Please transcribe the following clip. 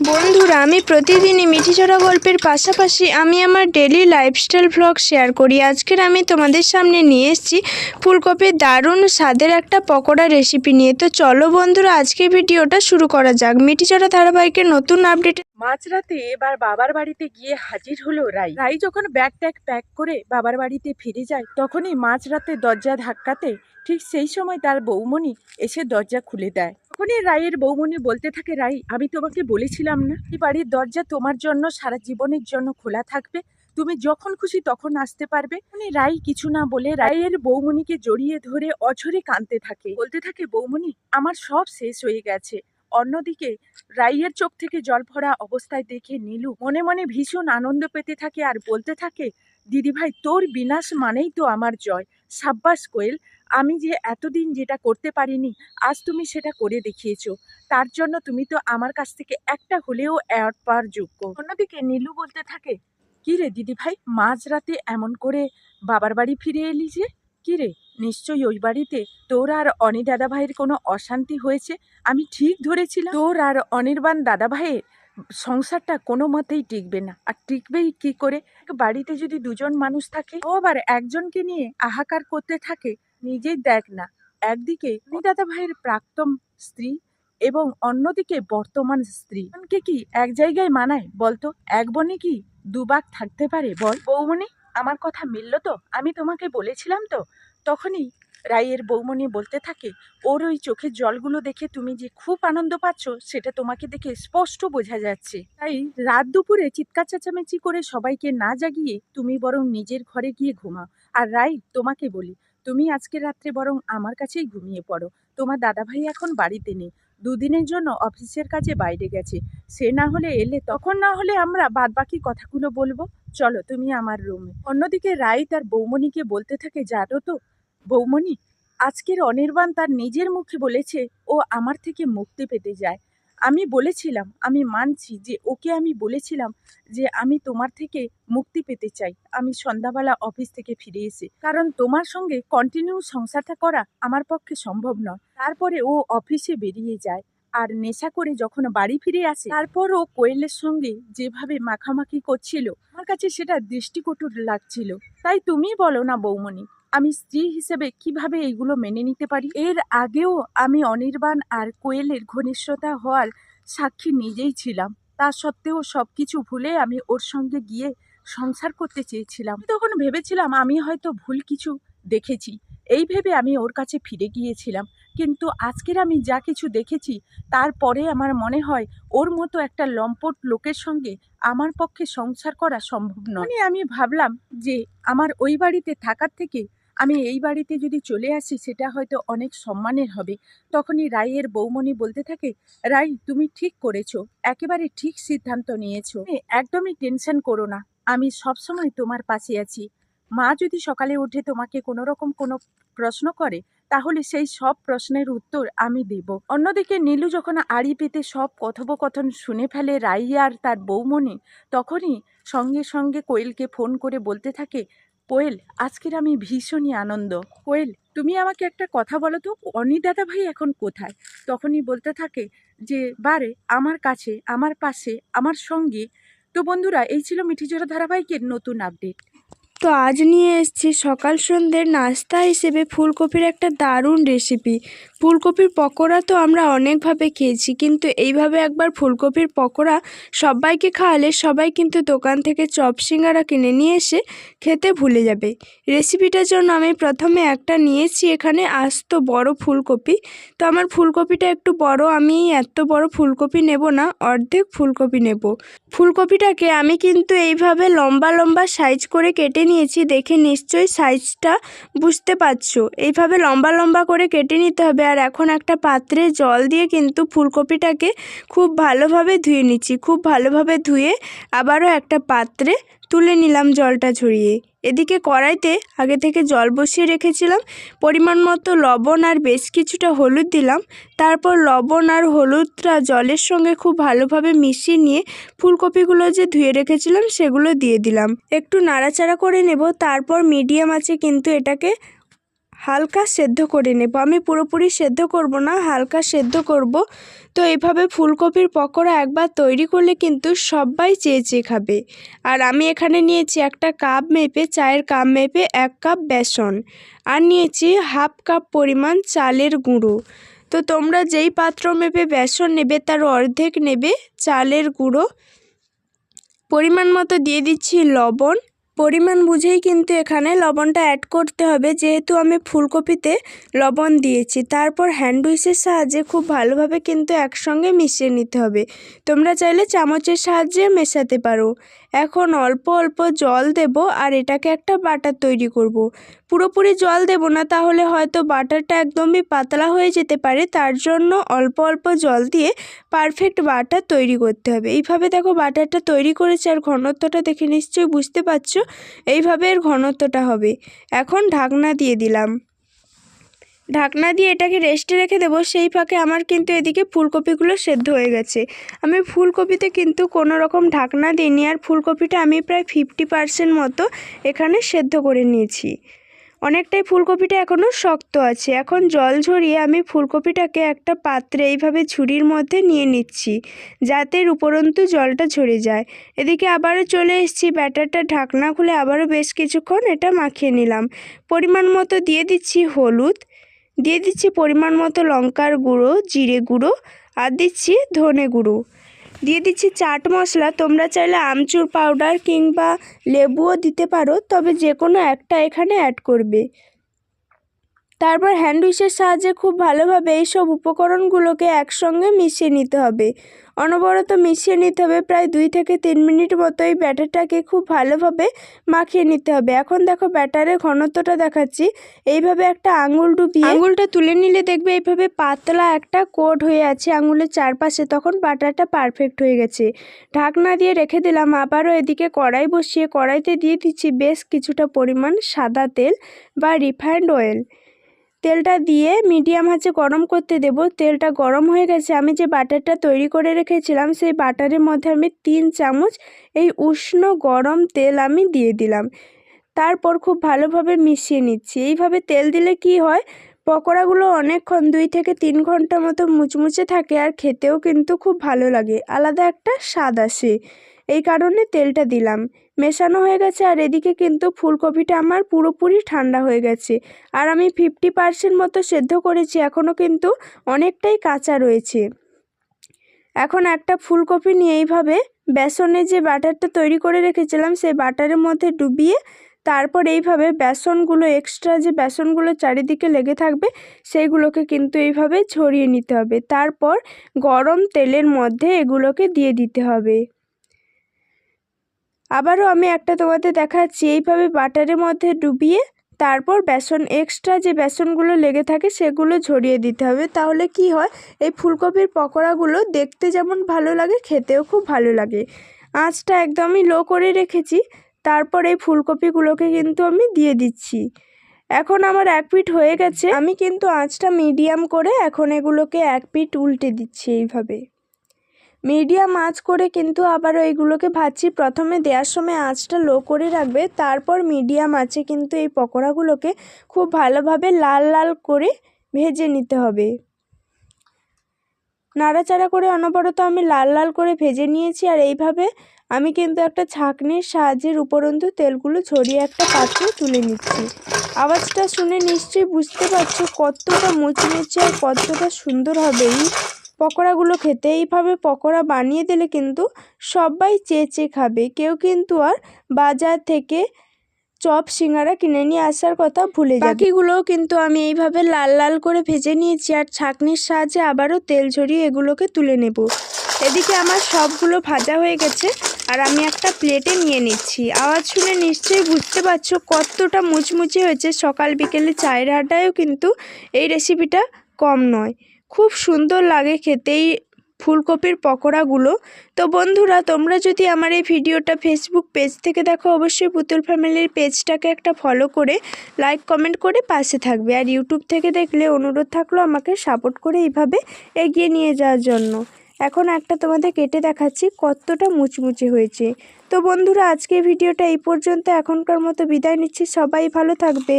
বন্ধুরা, আমি প্রতিদিনই মিঠি মিঠিচড়া গল্পের পাশাপাশি আমি আমার ডেলি লাইফস্টাইল ভ্লগ শেয়ার করি। আজকের আমি তোমাদের সামনে নিয়ে এসেছি ফুলকপির দারুণ স্বাদের একটা পকোড়া রেসিপি নিয়ে। তো চলো বন্ধুরা, আজকে ভিডিওটা শুরু করা যাক। মিঠিচড়া ধারাবাহিকের নতুন আপডেট মাঝরাতে এবার বাবার বাড়িতে গিয়ে হাজির হলো রাই। রাই যখন ব্যাগ ট্যাগ প্যাক করে বাবার বাড়িতে ফিরে যায়, তখনই মাঝরাতে দরজা ধাক্কাতে ঠিক সেই সময় তার বৌমণি এসে দরজা খুলে দেয়। তখনই রায়ের বৌমণি বলতে থাকে রাই আমি তোমাকে বলেছিলাম না এই বাড়ির দরজা তোমার জন্য, সারা জীবনের জন্য খোলা থাকবে? তুমি যখন খুশি তখন আসতে পারবে? মানে রাই কিছু না বলে রায়ের বৌমণিকে জড়িয়ে ধরে অঝরে কাঁদতে থাকে। বলতে থাকে, বৌমণি, আমার সব শেষ হয়ে গেছে। অন্যদিকে রাইয়ের চোখ থেকে জল ভরা অবস্থায় দেখে নীলু মনে মনে ভীষণ আনন্দ পেতে থাকে আর বলতে থাকে, দিদিভাই, তোর বিনাশ মানেই তো আমার জয়। সাব্বাস কোয়েল আমি যে এতদিন যেটা করতে পারিনি, আজ তুমি সেটা করে দেখিয়েছো। তার জন্য তুমি তো আমার কাছ থেকে একটা হলেও অ্যাওয়ার্ড পাওয়ার যোগ্য। অন্যদিকে নীলু বলতে থাকে, কি রে দিদিভাই, মাঝরাতে এমন করে বাবার বাড়ি ফিরে এলি যে? কি রে, নিশ্চয়ই ওই বাড়িতে তোর আর অনি দাদা ভাইয়ের কোনো অশান্তি হয়েছে? আমি ঠিক ধরেছিলাম, তোর আর অনির্বাণ দাদা ভাইয়ের সংসারটা কোনো মতেই টিকবে না। আর টিকবেই কি করে? বাড়িতে যদি দুজন মানুষ থাকে, ও আবার একজনকে নিয়ে আহাকার করতে থাকে নিজেই দেখ না। একদিকে দাদা ভাইয়ের প্রাক্তন স্ত্রী এবং অন্যদিকে বর্তমান স্ত্রী। কে কি এক জায়গায় মানায় বলতো? এক বনে কি দুবাক থাকতে পারে বল? বৌমনি আমার কথা মিলল তো? আমি তোমাকে বলেছিলাম তো? তখনই রায়ের বৌমনি বলতে থাকে, ওর ওই চোখের জলগুলো দেখে তুমি যে খুব আনন্দ পাচ্ছ, সেটা তোমাকে দেখে স্পষ্ট বোঝা যাচ্ছে। তাই রাত দুপুরে চিৎকার চেঁচামেচি করে সবাইকে না জাগিয়ে তুমি বরং নিজের ঘরে গিয়ে ঘুমাও। আর রাই তোমাকে বলি, তুমি আজকে রাত্রে বরং আমার কাছেই ঘুমিয়ে পড়ো। তোমার দাদাভাই এখন বাড়িতে নেই। দুদিনের জন্য অফিসের কাজে বাইরে গেছে। সে না হলে এলে তখন না হলে আমরা বাদবাকি কথাগুলো বলব। চলো তুমি আমার রুমে। অন্যদিকে রাই তার বৌমণিকে বলতে থাকে, জানো তো বৌমণি, আজকের অনির্বাণ তার নিজের মুখে বলেছে ও আমার থেকে মুক্তি পেতে যায়। আমি বলেছিলাম, আমি মানছি যে ওকে আমি বলেছিলাম যে আমি তোমার থেকে মুক্তি পেতে চাই। আমি সন্ধ্যাবেলা অফিস থেকে ফিরে এসে, কারণ তোমার সঙ্গে কন্টিনিউ সংসারটা করা আমার পক্ষে সম্ভব নয়। তারপরে ও অফিসে বেরিয়ে যায় আর নেশা করে যখন বাড়ি ফিরে আসে, তারপর ও কোয়েলের সঙ্গে যেভাবে মাখামাখি করছিল, আমার কাছে সেটা দৃষ্টিকটুর লাগছিল। তাই তুমি বলো না বৌমণি আমি স্ত্রী হিসেবে কীভাবে এইগুলো মেনে নিতে পারি? এর আগেও আমি অনির্বাণ আর কোয়েলের ঘনিষ্ঠতা হওয়ার সাক্ষী নিজেই ছিলাম। তা সত্ত্বেও সব কিছু ভুলে আমি ওর সঙ্গে গিয়ে সংসার করতে চেয়েছিলাম। তখন ভেবেছিলাম আমি হয়তো ভুল কিছু দেখেছি। এই ভেবে আমি ওর কাছে ফিরে গিয়েছিলাম। কিন্তু আজকের আমি যা কিছু দেখেছি তারপরে আমার মনে হয় ওর মতো একটা লম্পট লোকের সঙ্গে আমার পক্ষে সংসার করা সম্ভব নয়। আমি ভাবলাম যে আমার ওই বাড়িতে থাকার থেকে আমি এই বাড়িতে যদি চলে আসি, সেটা হয়তো অনেক সম্মানের হবে। তখনই রাইয়ের বৌমণি বলতে থাকে রাই তুমি ঠিক করেছ। একেবারে ঠিক সিদ্ধান্ত নিয়েছো। একদমই টেনশন করো না। আমি সবসময় তোমার পাশে আছি। মা যদি সকালে উঠে তোমাকে কোনো রকম কোনো প্রশ্ন করে, তাহলে সেই সব প্রশ্নের উত্তর আমি দেব। অন্যদিকে নীলু যখন আড়ি পেতে সব কথোপকথন শুনে ফেলে রাই আর তার বৌমণি, তখনই সঙ্গে সঙ্গে কোয়েলকে ফোন করে বলতে থাকে কোয়েল, আজকের আমি ভীষণই আনন্দ। কোয়েল, তুমি আমাকে একটা কথা বলো তো অনিদাদা ভাই এখন কোথায়? তখনই বলতে থাকে যে, বারে, আমার কাছে, আমার পাশে, আমার সঙ্গে। তো বন্ধুরা, এই ছিল মিঠিজোড়া ধারাবাহিকের নতুন আপডেট। তো আজ নিয়ে এসেছি সকাল সন্ধ্যের নাস্তা হিসেবে ফুলকপির একটা দারুণ রেসিপি ফুলকপির পকোড়া তো আমরা অনেকভাবে খেয়েছি, কিন্তু এইভাবে একবার ফুলকপির পকোড়া সবাইকে খাওয়ালে সবাই কিন্তু দোকান থেকে চপ সিঙ্গারা কিনে নিয়ে এসে খেতে ভুলে যাবে। রেসিপিটার জন্য আমি প্রথমে একটা নিয়েছি এখানে আস্ত বড় ফুলকপি। তো আমার ফুলকপিটা একটু বড় আমি এত বড় ফুলকপি নেব না, অর্ধেক ফুলকপি নেব। ফুলকপিটাকে আমি কিন্তু এইভাবে লম্বা লম্বা সাইজ করে কেটে নিয়েছি, দেখে নিশ্চয়ই সাইজটা বুঝতে পারছ। এইভাবে লম্বা লম্বা করে কেটে নিতে হবে আর এখন একটা পাত্রে জল দিয়ে কিন্তু ফুলকপিটাকে খুব ভালোভাবে ধুয়ে নিচ্ছি। খুব ভালোভাবে ধুয়ে আবারও একটা পাত্রে তুলে নিলাম জলটা ঝরিয়ে। এদিকে কড়াইতে আগে থেকে জল বসিয়ে রেখেছিলাম, পরিমাণ মতো লবণ আর বেশ কিছুটা হলুদ দিলাম। তারপর লবণ আর হলুদটা জলের সঙ্গে খুব ভালোভাবে মিশিয়ে নিয়ে ফুলকপিগুলো যে ধুয়ে রেখেছিলাম সেগুলো দিয়ে দিলাম। একটু নাড়াচাড়া করে নেব, তারপর মিডিয়াম আছে কিন্তু এটাকে হালকা সেদ্ধ করে নেব। আমি পুরোপুরি সেদ্ধ করব না, হালকা সেদ্ধ করব। তো এইভাবে ফুলকপির পকোড়া একবার তৈরি করলে কিন্তু সবাই চেয়ে চেয়ে খাবে। আর আমি এখানে নিয়েছি একটা কাপ মেপে, চায়ের কাপ মেপে এক কাপ বেসন। আর নিয়েছি হাফ কাপ পরিমাণ চালের গুঁড়ো। তো তোমরা যেই পাত্র মেপে বেসন নেবে তার অর্ধেক নেবে চালের গুঁড়ো। পরিমাণ মতো দিয়ে দিচ্ছি লবণ। পরিমাণ বুঝেই কিন্তু এখানে লবণটা অ্যাড করতে হবে। যেহেতু আমি ফুলকপিতে লবণ দিয়েছি, তারপর হ্যান্ডউইচের সাহায্যে খুব ভালোভাবে কিন্তু একসঙ্গে মিশিয়ে নিতে হবে। তোমরা চাইলে চামচের সাহায্যে মেশাতে পারো। এখন অল্প অল্প জল দেব আর এটাকে একটা বাটার তৈরি করব। পুরোপুরি জল দেব না, তাহলে হয়তো বাটারটা একদমই পাতলা হয়ে যেতে পারে। তার জন্য অল্প অল্প জল দিয়ে পারফেক্ট বাটার তৈরি করতে হবে। এইভাবে দেখো বাটারটা তৈরি করেছে আর ঘনত্বটা দেখে নিশ্চয়ই বুঝতে পারছ। এইভাবে এর ঘনত্বটা হবে। এখন ঢাকনা দিয়ে দিলাম। ঢাকনা দিয়ে এটাকে রেস্টে রেখে দেবো, সেই ফাঁকে আমার কিন্তু এদিকে ফুলকপিগুলো সেদ্ধ হয়ে গেছে। আমি ফুলকপিতে কিন্তু কোনো রকম ঢাকনা দিইনি আর ফুলকপিটা আমি প্রায় ফিফটি পার্সেন্ট মতো এখানে সেদ্ধ করে নিয়েছি। অনেকটাই ফুলকপিটা এখনও শক্ত আছে। এখন জল ঝরিয়ে আমি ফুলকপিটাকে একটা পাত্রে এইভাবে ঝুড়ির মধ্যে নিয়ে নিচ্ছি, যাতে উপরন্তু জলটা ঝরে যায়। এদিকে আবারও চলে এসেছি, ব্যাটারটা ঢাকনা খুলে আবারও বেশ কিছুক্ষণ এটা মাখিয়ে নিলাম। পরিমাণ মতো দিয়ে দিচ্ছি হলুদ। দিয়ে দিচ্ছি পরিমাণ মতো লঙ্কার গুঁড়ো, জিরে গুঁড়ো আর দিচ্ছি ধনে গুঁড়ো। দিয়ে দিচ্ছি চাট মশলা। তোমরা চাইলে আমচুর পাউডার কিংবা লেবুও দিতে পারো, তবে যে কোনো একটা এখানে অ্যাড করবে। তারপর হ্যান্ড উইচের সাহায্যে খুব ভালোভাবে এই সব উপকরণগুলোকে একসঙ্গে মিশিয়ে নিতে হবে। অনবরত মিশিয়ে নিতে হবে, প্রায় দুই থেকে তিন মিনিট মতো এই ব্যাটারটাকে খুব ভালোভাবে মাখিয়ে নিতে হবে। এখন দেখো ব্যাটারের ঘনত্বটা দেখাচ্ছি। এইভাবে একটা আঙুল ডুবিয়ে আঙুলটা তুলে নিলে দেখবে এইভাবে পাতলা একটা কোট হয়ে আছে আঙুলের চারপাশে, তখন বাটারটা পারফেক্ট হয়ে গেছে। ঢাকনা দিয়ে রেখে দিলাম, আবারও এদিকে কড়াই বসিয়ে, কড়াইতে দিয়ে দিচ্ছি বেশ কিছুটা পরিমাণ সাদা তেল বা রিফাইন্ড অয়েল। তেলটা দিয়ে মিডিয়াম আঁচে গরম করতে দেব। তেলটা গরম হয়ে গেছে। আমি যে বাটারটা তৈরি করে রেখেছিলাম, সেই বাটারের মধ্যে আমি তিন চামচ এই উষ্ণ গরম তেল আমি দিয়ে দিলাম। তারপর খুব ভালোভাবে মিশিয়ে নিচ্ছি। এইভাবে তেল দিলে কি হয়, পকোড়াগুলো অনেকক্ষণ দুই থেকে তিন ঘণ্টা মতো মুচমুচে থাকে আর খেতেও কিন্তু খুব ভালো লাগে। আলাদা একটা স্বাদ আসে। এই কারণে তেলটা দিলাম। মেশানো হয়ে গেছে আর এদিকে কিন্তু ফুলকপিটা আমার পুরোপুরি ঠান্ডা হয়ে গেছে। আর আমি ফিফটি পার্সেন্ট মতো সেদ্ধ করেছি এখনও কিন্তু অনেকটাই কাঁচা রয়েছে। এখন একটা ফুলকপি নিয়ে এইভাবে বেসনের যে বাটারটা তৈরি করে রেখেছিলাম, সেই বাটারের মধ্যে ডুবিয়ে তারপর এইভাবে বেসনগুলো এক্সট্রা যে বেসনগুলো চারিদিকে লেগে থাকবে, সেইগুলোকে কিন্তু এইভাবে ছড়িয়ে নিতে হবে। তারপর গরম তেলের মধ্যে এগুলোকে দিয়ে দিতে হবে। আবারও আমি একটা তোমাদের দেখাচ্ছি, এইভাবে বাটারের মধ্যে ডুবিয়ে তারপর বেসন এক্সট্রা যে বেসনগুলো লেগে থাকে সেগুলো ঝরিয়ে দিতে হবে। তাহলে কি হয়, এই ফুলকপির পকোড়াগুলো দেখতে যেমন ভালো লাগে, খেতেও খুব ভালো লাগে। আঁচটা একদমই লো করে রেখেছি, তারপর এই ফুলকপিগুলোকে কিন্তু আমি দিয়ে দিচ্ছি। এখন আমার এক পিঠ হয়ে গেছে, আমি কিন্তু আঁচটা মিডিয়াম করে এখন এগুলোকে এক পিঠ উল্টে দিচ্ছি এইভাবে। মিডিয়াম আঁচ করে কিন্তু আবারও এইগুলোকে ভাজছি। প্রথমে দেওয়ার সময় আঁচটা লো করে রাখবে, তারপর মিডিয়াম আঁচে কিন্তু এই পকোড়াগুলোকে খুব ভালোভাবে লাল লাল করে ভেজে নিতে হবে। নাড়াচাড়া করে অনবরত আমি লাল লাল করে ভেজে নিয়েছি আর এইভাবে আমি কিন্তু একটা ছাঁকনির সাহায্যের উপরন্তু তেলগুলো ছড়িয়ে একটা পাত্রে তুলে নিচ্ছি। আওয়াজটা শুনে নিশ্চয়ই বুঝতে পারছ কতটা মুচমুচে আর কতটা সুন্দর হবে। এই পকোড়াগুলো খেতে এইভাবে পকোড়া বানিয়ে দিলে কিন্তু সবাই চেয়ে চেয়ে খাবে। কেউ কিন্তু আর বাজার থেকে চপ সিঙ্গারা কিনে নিয়ে আসার কথা ভুলে যাবে। বাকিগুলোও কিন্তু আমি এইভাবে লাল লাল করে ভেজে নিয়েছি আর ছাঁকনির সাহায্যে আবারও তেল ঝরিয়ে এগুলোকে তুলে নেব। এদিকে আমার সবগুলো ভাজা হয়ে গেছে আর আমি একটা প্লেটে নিয়ে নিচ্ছি। আওয়াজ শুনে নিশ্চয়ই বুঝতে পারছ কতটা মুচমুচে হয়েছে। সকাল বিকেলে চায়ের আড্ডায়ও কিন্তু এই রেসিপিটা কম নয়। খুব সুন্দর লাগে খেতেই ফুলকপির পকোড়াগুলো। তো বন্ধুরা, তোমরা যদি আমার এই ভিডিওটা ফেসবুক পেজ থেকে দেখো, অবশ্যই পুতুল ফ্যামিলির পেজটাকে একটা ফলো করে লাইক কমেন্ট করে পাশে থাকবে। আর ইউটিউব থেকে দেখলে অনুরোধ থাকল আমাকে সাপোর্ট করে এইভাবে এগিয়ে নিয়ে যাওয়ার জন্য। এখন একটা তোমাদের কেটে দেখাচ্ছি, কতটা মুচমুচে হয়েছে। তো বন্ধুরা আজকে ভিডিওটা এই পর্যন্ত। এখনকার মতো বিদায় নিচ্ছি। সবাই ভালো থাকবে।